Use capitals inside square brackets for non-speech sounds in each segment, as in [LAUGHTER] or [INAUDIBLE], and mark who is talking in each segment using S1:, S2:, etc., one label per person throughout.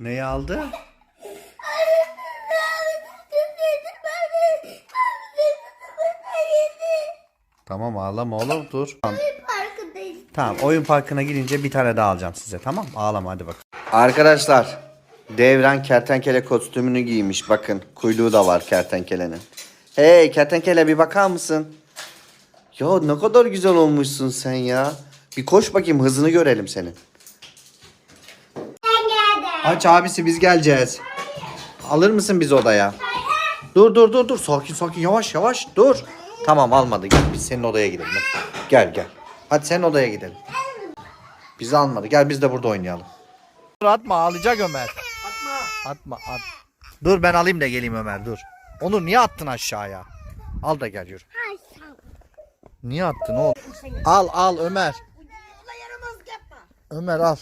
S1: Neyi aldı? Tamam ağlama oğlum dur. Tamam. Tamam oyun parkına gidince bir tane daha alacağım size tamam Ağlama hadi bak. Arkadaşlar Devran kertenkele kostümünü giymiş bakın. Kuyruğu da var kertenkelenin. Hey kertenkele bir bakar mısın? Ya ne kadar güzel olmuşsun sen ya. Bir koş bakayım hızını görelim senin. Aç abisi biz geleceğiz. Alır mısın bizi odaya? Dur dur dur dur sakin sakin yavaş yavaş dur. Tamam almadı gel biz senin odaya gidelim. Gel gel. Hadi senin odaya gidelim. Bizi almadı gel biz de burada oynayalım. Dur atma ağlayacak Ömer. Atma. Atma at. Dur ben alayım da geleyim Ömer dur. Onur niye attın aşağıya? Al da gel yürü. Niye attın oğlum? Al al Ömer. Ömer al.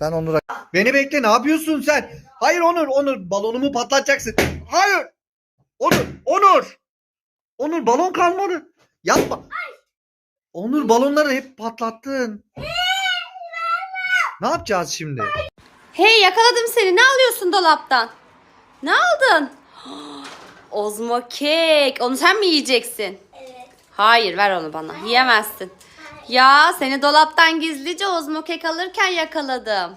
S1: Ben Onur'a... Beni bekle ne yapıyorsun sen? Hayır Onur Onur balonumu patlatacaksın. Hayır. Onur Onur. Onur balon kalmadı. Yapma. Onur balonları hep patlattın. ne yapacağız şimdi?
S2: Hey yakaladım seni. Ne alıyorsun dolaptan? Ne aldın? [GASPS] Ozmo kek. Onu sen mi yiyeceksin?
S3: Evet.
S2: Hayır ver onu bana. Yiyemezsin. Ya seni dolaptan gizlice ozmo kek alırken yakaladım.